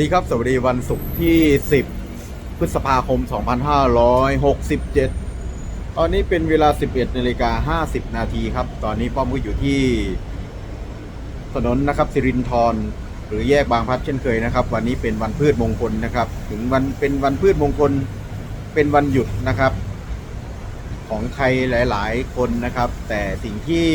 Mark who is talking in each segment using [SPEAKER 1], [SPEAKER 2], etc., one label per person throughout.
[SPEAKER 1] ดีครับ สวัสดีวันศุกร์ที่ 10 พฤษภาคม 2567 ตอนนี้เป็นเวลา 11นาฬิกา50 นาทีครับ ตอนนี้ป้อมก็อยู่ที่ถนนนะครับสิรินทรหรือแยกบางพัดเช่นเคยนะครับ วันนี้เป็นวันพืชมงคลนะครับ ถึงวันเป็นวันพืชมงคลเป็นวันหยุดนะครับ ของใครหลาย ๆ คนนะครับ แต่สิ่งที่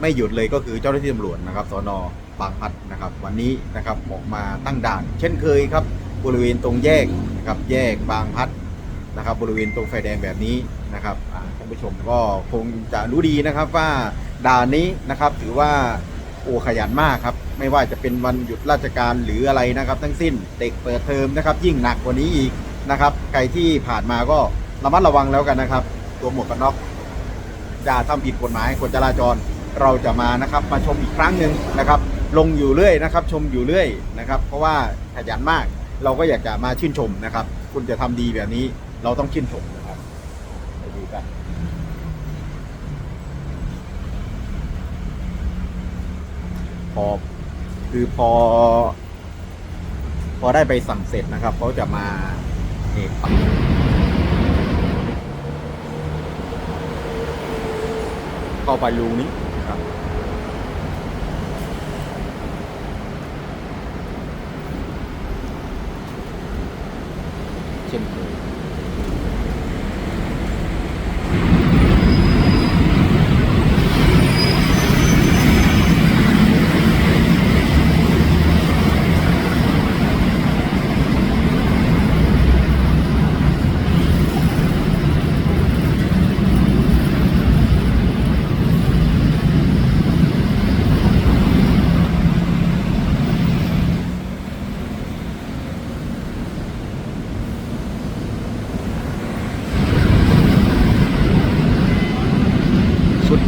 [SPEAKER 1] ไม่หยุดเลยก็คือเจ้าหน้าที่ตำรวจนะครับสอนอ บางพัดนะครับวันนี้นะครับออกมาตั้งด่าน เช่นเคยครับบริเวณตรงแยกนะครับแยกบางพัดนะครับบริเวณตรงไฟแดงแบบนี้นะครับท่านผู้ชมก็คงจะรู้ดีนะครับว่าด่านนี้นะครับถือว่าโอ้ขยันมากครับไม่ว่าจะเป็นวันหยุดราชการหรืออะไรนะครับ ทั้งสิ้นเด็กเปิดเทอมนะครับ ยิ่งหนักกว่านี้อีกนะครับใครที่ผ่านมาก็ระมัดระวังแล้วกันนะครับ ตัวหมวกกันน็อกอย่าทำผิดกฎหมายกฎจราจร เราจะมานะครับมาชมอีกครั้งหนึ่งนะครับ ลงอยู่เรื่อยนะครับ ชมอยู่เรื่อยนะครับ เพราะว่าขยันมากเราก็อยากจะมาชื่นชมนะครับ คุณจะทำดีแบบนี้เราต้องชื่นชมนะครับไปดูกันพอคือพอ พอได้ไปสั่งเสร็จนะครับเขาจะมาเอกปักเข้าไปรูนี้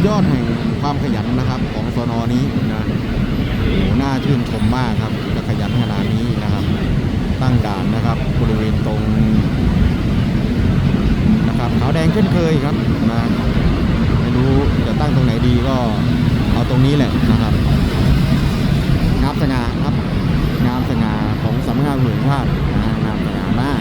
[SPEAKER 1] ยอดแห่งความขยันนะครับของสนนี้นะโอ้หน่าชื่นชมมากครับจะขยันขนาดนี้นะครับ ตั้งด่านนะครับบริเวณตรงนะครับขาวแดงเช่นเคยครับนะไม่รู้จะตั้งตรงไหนดีก็เอาตรงนี้แหละนะครับงามสง่าครับงามสง่าของสำนักงานตำรวจแห่งชาตินะงามสง่ามาก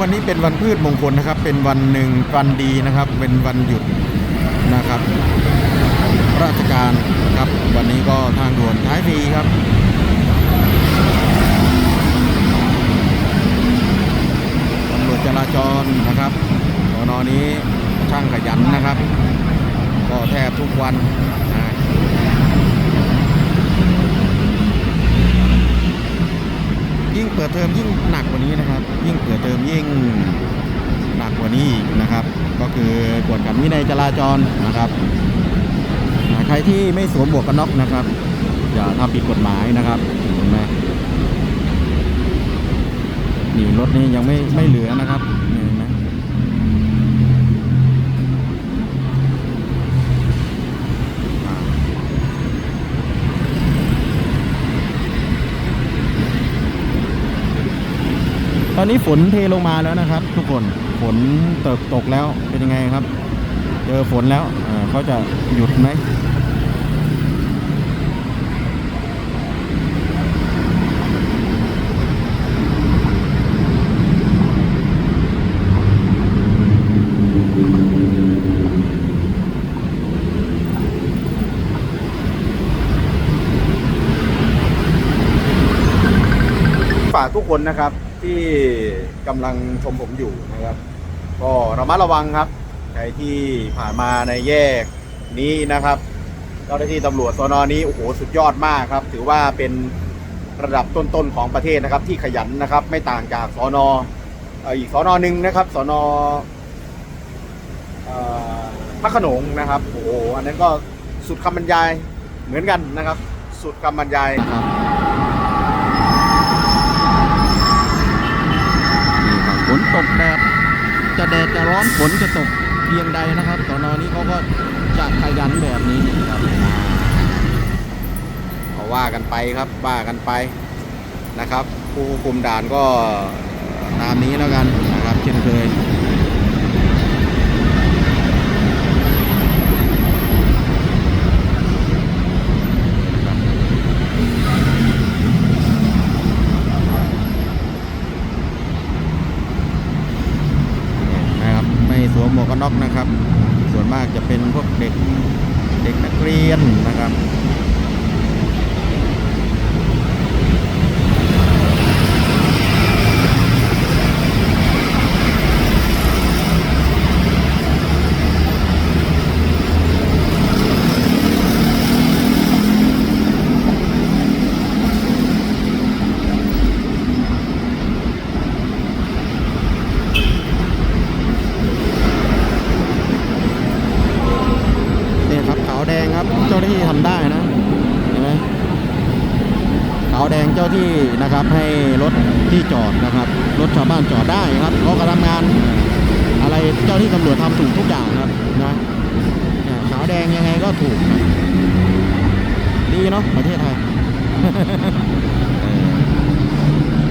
[SPEAKER 1] วันนี้เป็นวันพืชมงคลนะครับ เป็นวันหนึ่งวันดีนะครับ เป็นวันหยุดนะครับ ราชการครับ วันนี้ก็ทางด่วนท้ายฟรีครับตำรวจจราจรนะครับสนนี้ช่างขยันนะครับ ก็แทบทุกวันนะยิ่ง เปิดเทอมยิ่งหนักกว่านี้นะครับ ยิ่งเปิดเทอมยิ่งหนักกว่านี้อีกนะครับ ก็คือกวดขันวินัยจราจรนะครับใครที่ไม่สวมหมวกกันน็อกนะครับ อย่าทำผิดกฎหมายนะครับเห็นไหมนี่รถนี้ยังไม่ไม่เหลือนะครับนี่เห็นไหมอ่า ตอนนี้ฝนเทลงมาแล้วนะครับ ทุกคนฝนตกตกแล้วเป็นยังไงครับ เจอฝนแล้วเเขาจะหยุดไหมฝากทุกคนนะครับ ที่กำลังชมผมอยู่นะครับ ก็ระมัดระวังครับใครที่ผ่านมาในแยกนี้นะครับเจ้าหน้าที่ตำรวจสนนี้โอ้โหสุดยอดมากครับ ถือว่าเป็นระดับต้นๆของประเทศนะครับ ที่ขยันนะครับ ไม่ต่างจากสนอ่ออีกสนหนึ่งนะครับสนเอ่อพระขนงนะครับโอ้โหอันนั้นก็สุดคำบรรยายเหมือนกันนะครับ สุดคำบรรยายครับนี่ครับฝน ตกแดดจะแดดจะร้อนฝนจะตกเพียงใดนะครับสอนอนี้เขาก็จะขยันแบบนี้ครับเอาว่ากันไปครับว่ากันไปนะครับ ผู้ควบคุมด่านก็ตามนี้แล้วกันนะครับเช่นเคยนะครับไม่ สวมหมวกกันน็อกนะครับ ส่วนมากจะเป็นพวกเด็กเด็กนักเรียนนะครับ เนี่ยครับขาวแดงครับเจ้าหน้าที่ทำได้นะเห็นไหมขาวแดงเจ้าที่นะครับ ให้รถที่จอดนะครับ รถชาวบ้านจอดได้ครับเขาก็ทำงาน อะไรเจ้าที่ตำรวจทำถูกทุกอย่างครับนะเนี่ยขาวแดงยังไงก็ถูกดีเนาะประเทศไทย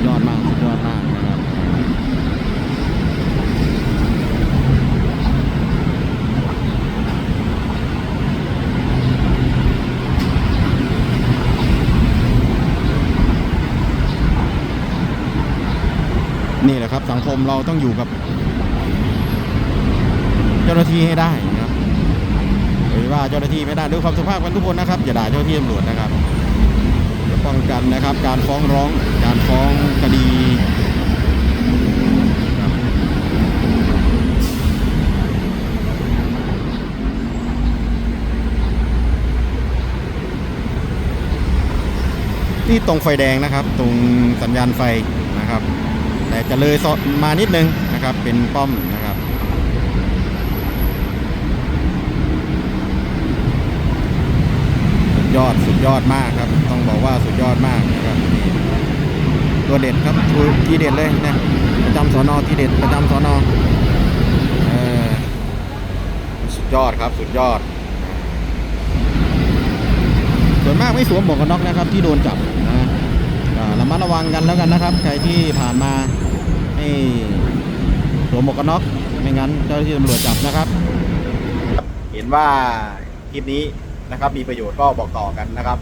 [SPEAKER 1] ยอดมากยอดมากนะ คมเราต้องอยู่กับเจ้าหน้าที่ให้ได้นะครับหรือว่าเจ้าหน้าที่ไม่ได้ด้วยความสุภาพกันทุกคนนะครับอย่าด่าเจ้าหน้าที่ตำรวจนะครับป้องกันนะครับ การฟ้องร้องการฟ้องคดีนี่ตรงไฟแดงนะครับ ตรงสัญญาณไฟนะครับ แต่จะเลยมานิดนึงนะครับ เป็นป้อมนะครับสุดยอดสุดยอดมากครับ ต้องบอกว่าสุดยอดมากนะครับตัวเด็ดครับทีเด็ดเลยนี่ยประจำสอนอทีเด็ดประจำสอนอสุดยอดครับสุดยอด ส่วนมากไม่สวมหมวกกันน็อกนะครับ ที่โดนจับนะ ระมัดระวังกันแล้วกันนะครับ ใครที่ผ่านมาให้สวมหมวกกันน็อกไม่งั้นเจ้าหน้าที่ตำรวจจับนะครับ เห็นว่าคลิปนี้นะครับ มีประโยชน์ก็บอกต่อกันนะครับ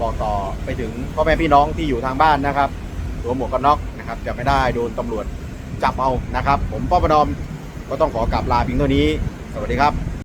[SPEAKER 1] บอกต่อไปถึงพ่อแม่พี่น้องที่อยู่ทางบ้านนะครับสวมหมวกกันน็อกนะครับ จะไม่ได้โดนตำรวจจับเอานะครับ ผมป้อประนอมก็ต้องขอกลับลาเพียงเท่านี้ สวัสดีครับ